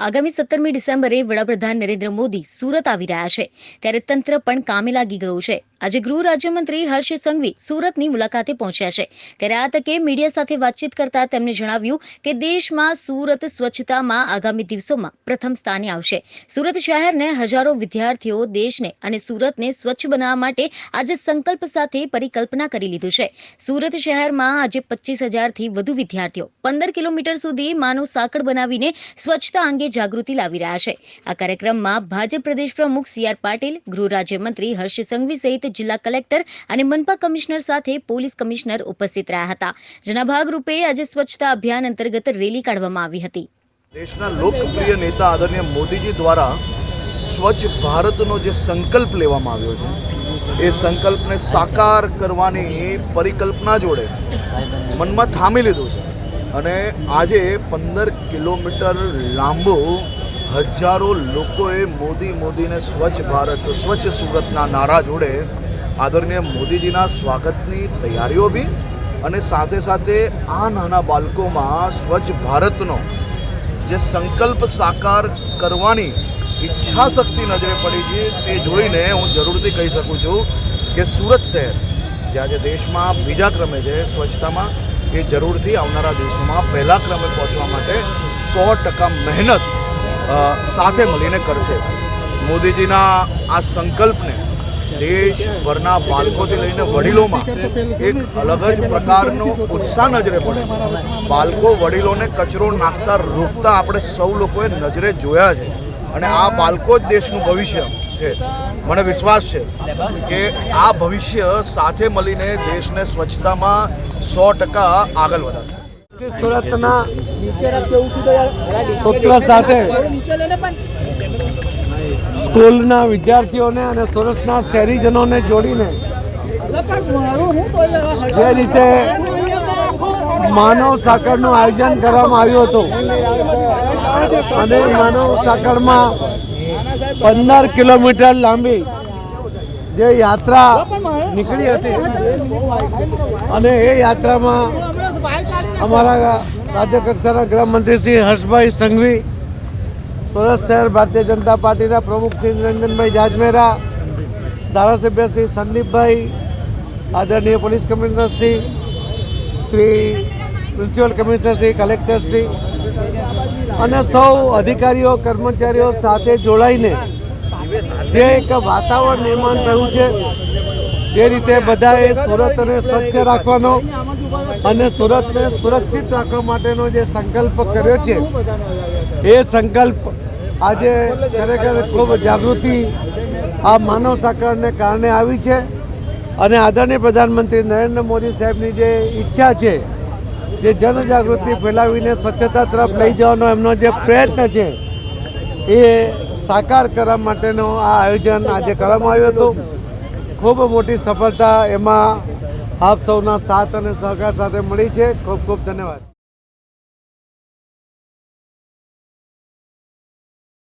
આગામી સત્તરમી ડિસેમ્બરે વડાપ્રધાન નરેન્દ્ર મોદી સુરત આવી રહ્યા છે. ત્યારે તંત્ર પણ કામે લાગી ગયું છે. આજે ગૃહ રાજ્યમંત્રી હર્ષ સંઘવી સુરતની મુલાકાતે પહોંચ્યા છે. ત્યારે આ તકે મીડિયા સાથે વાતચીત કરતા તેમણે જણાવ્યું કે દેશમાં સુરત સ્વચ્છતામાં આગામી દિવસોમાં પ્રથમ સ્થાને આવશે. સુરત શહેરને હજારો વિદ્યાર્થીઓ દેશને અને સુરતને સ્વચ્છ બનાવવા માટે આજે સંકલ્પ સાથે પરિકલ્પના કરી લીધું છે. સુરત શહેરમાં આજે પચીસ હજારથી વધુ વિદ્યાર્થીઓ પંદર કિલોમીટર સુધી માનવ સાંકળ બનાવીને સ્વચ્છતા અંગે જાગૃતિ લાવી રહ્યા છે. આ કાર્યક્રમમાં ભાજપ પ્રદેશ પ્રમુખ સી આર પાટીલ, ગૃહ રાજ્યમંત્રી હર્ષ સંઘવી સહિત જિલ્લા કલેક્ટર અને મનપા કમિશનર સાથે પોલીસ કમિશનર ઉપસ્થિત રહ્યા હતા. જેના ભાગરૂપે આજે સ્વચ્છતા અભિયાન અંતર્ગત રેલી કાઢવામાં આવી હતી. દેશના લોકપ્રિય નેતા આદરણીય મોદીજી દ્વારા સ્વચ્છ ભારતનો જે સંકલ્પ લેવામાં આવ્યો છે, એ સંકલ્પને સાકાર કરવાની પરિકલ્પના જોડે મનમાં થામી લીધું છે. અને આજે પંદર કિલોમીટર લાંબો હજારો લોકોએ મોદી મોદીને સ્વચ્છ ભારત, સ્વચ્છ સુરતના નારા જોડે આદરણીય મોદીજીના સ્વાગતની તૈયારીઓ બી અને સાથે સાથે આ નાના બાળકોમાં સ્વચ્છ ભારતનો જે સંકલ્પ સાકાર કરવાની ઈચ્છા શક્તિ નજરે પડી છે તે જોઈને હું જરૂરથી કહી શકું છું કે સુરત શહેર, જે આજે દેશમાં બીજા ક્રમે છે સ્વચ્છતામાં એ જરૂરથી આવનારા દિવસોમાં પહેલા ક્રમે પહોંચવા માટે સો ટકા મહેનત સાથે મળીને કરશે. મોદીજીના આ સંકલ્પને દેશભરના બાળકોથી લઈને વડીલોમાં એક અલગ જ પ્રકારનો ઉત્સાહ નજરે પડે બાળકો વડીલોને કચરો નાખતા, રોકતા આપણે સૌ લોકોએ નજરે જોયા છે. અને આ બાળકો જ દેશનું ભવિષ્ય છે. મને વિશ્વાસ છે કે આ ભવિષ્ય સાથે મળીને દેશને સ્વચ્છતામાં સો ટકા આગળ વધારશે. સુરતના સૂત્ર સાથે. સ્કૂલના વિદ્યાર્થીઓને અને સુરતના શહેરીજનોને જોડીને જે રીતે માનવ સાંકળનું આયોજન કરવામાં આવ્યું હતું. અને માનવ સાંકળમાં પંદર કિલોમીટર લાંબી જે યાત્રા નીકળી હતી. અને એ યાત્રામાં અમારા રાજ્યકક્ષાના ગૃહમંત્રી શ્રી હર્ષભાઈ સંઘવી સુરત શહેર ભારતીય જનતા પાર્ટીના પ્રમુખ શ્રી નિરંજનભાઈ જાજમેરા, ધારાસભ્ય શ્રી સંદીપભાઈ, આદરણીય police commissioner Shri Shri principal commissioner Shri, collector Shri અને સૌ અધિકારીઓ, કર્મચારીઓ સાથે જોડાઈને જે એક વાતાવરણ નિર્માણ થયું છે, જે રીતે બધાએ સુરતને સ્વચ્છ રાખવાનો અને સુરતને સુરક્ષિત રાખવા માટેનો જે સંકલ્પ કર્યો છે, એ સંકલ્પ આજે ખરેખર ખૂબ જાગૃતિ આ માનવ સાંકળને કારણે આવી છે. અને આદરણીય પ્રધાનમંત્રી નરેન્દ્ર મોદી સાહેબની જે ઈચ્છા છે જે જનજાગૃતિ ફેલાવીને સ્વચ્છતા તરફ લઈ જવાનો એમનો જે પ્રયત્ન છે, એ સાકાર કરવા માટેનો આ આયોજન આજે કરવામાં આવ્યું હતું. ખૂબ મોટી સફળતા એમાં આપ સૌના સાથ અને સહકાર સાથે મળી છે. ખૂબ ખૂબ ધન્યવાદ.